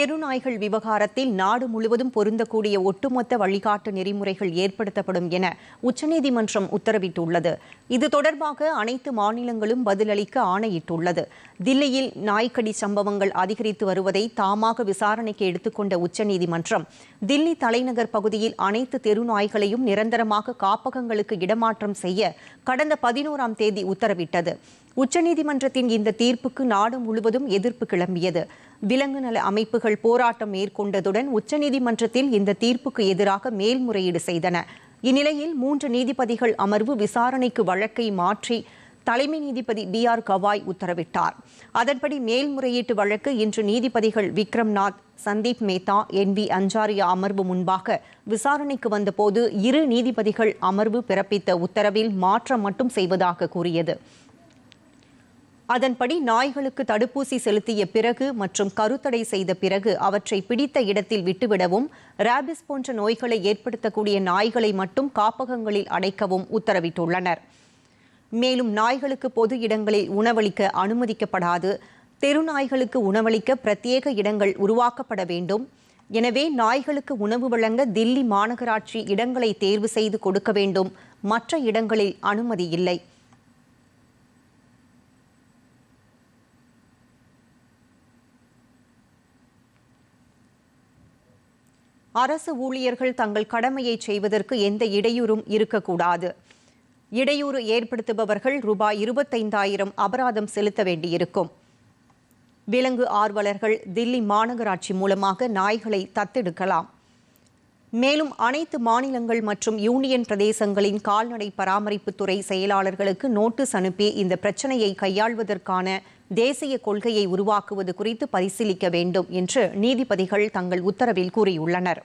தெருநாய்கள் விவகாரத்தில் நாடு முழுவதும் பொருந்தக்கூடிய ஒட்டுமொத்த வழிகாட்டு நெறிமுறைகள் ஏற்படுத்தப்படும் என உச்சநீதிமன்றம் உத்தரவிட்டுள்ளது. இது தொடர்பாக அனைத்து மாநிலங்களும் பதிலளிக்க ஆணையிட்டுள்ளது. தில்லியில் நாய்க்கடி சம்பவங்கள் அதிகரித்து வருவதை தாமாக விசாரணைக்கு எடுத்துக்கொண்ட உச்சநீதிமன்றம் தில்லி தலைநகர் பகுதியில் அனைத்து தெரு நாய்களையும் நிரந்தரமாக காப்பகங்களுக்கு இடமாற்றம் செய்ய கடந்த பதினோராம் தேதி உத்தரவிட்டது. உச்சநீதிமன்றத்தின் இந்த தீர்ப்புக்கு நாடு முழுவதும் எதிர்ப்பு கிளம்பியது. விலங்கு நல அமைப்புகள் போராட்டம் மேற்கொண்டதுடன் உச்சநீதிமன்றத்தில் இந்த தீர்ப்புக்கு எதிராக மேல்முறையீடு செய்தன. இந்நிலையில் மூன்று நீதிபதிகள் அமர்வு விசாரணைக்கு வழக்கை மாற்றி தலைமை நீதிபதி பி ஆர் கவாய் உத்தரவிட்டார். அதன்படி மேல்முறையீட்டு வழக்கு இன்று நீதிபதிகள் விக்ரம்நாத் சந்தீப் மேத்தா என் வி அஞ்சாரியா அமர்வு முன்பாக விசாரணைக்கு வந்தபோது இரு நீதிபதிகள் அமர்வு பிறப்பித்த உத்தரவில் மாற்றம் மட்டும் செய்வதாக கூறியது. அதன்படி நாய்களுக்கு தடுப்பூசி செலுத்திய பிறகு மற்றும் கருத்தடை செய்த பிறகு அவற்றை பிடித்த இடத்தில் விட்டுவிடவும் ராபிஸ் போன்ற நோய்களை ஏற்படுத்தக்கூடிய நாய்களை மட்டும் காப்பகங்களில் அடைக்கவும் உத்தரவிட்டுள்ளனர். மேலும் நாய்களுக்கு பொது இடங்களில் உணவளிக்க அனுமதிக்கப்படாது. தெருநாய்களுக்கு உணவளிக்க பிரத்யேக இடங்கள் உருவாக்கப்பட வேண்டும். எனவே நாய்களுக்கு உணவு வழங்க தில்லி மாநகராட்சி இடங்களை தேர்வு செய்து கொடுக்க வேண்டும். மற்ற இடங்களில் அனுமதி இல்லை. அரசு ஊழியர்கள் தங்கள் கடமையை செய்வதற்கு எந்த இடையூறும் இருக்கக்கூடாது. இடையூறு ஏற்படுத்துபவர்கள் ரூபாய் இருபத்தைந்தாயிரம் அபராதம் செலுத்த வேண்டியிருக்கும். விலங்கு ஆர்வலர்கள் தில்லி மாநகராட்சி மூலமாக நாய்களை தத்தெடுக்கலாம். மேலும் அனைத்து மாநிலங்கள் மற்றும் யூனியன் பிரதேசங்களின் கால்நடை பராமரிப்புத்துறை செயலாளர்களுக்கு நோட்டீஸ் அனுப்பி இந்த பிரச்சனையை கையாள்வதற்கான தேசிய கொள்கையை உருவாக்குவது குறித்து பரிசீலிக்க வேண்டும் என்று நீதிபதிகள் தங்கள் உத்தரவில் கூறியுள்ளனர்.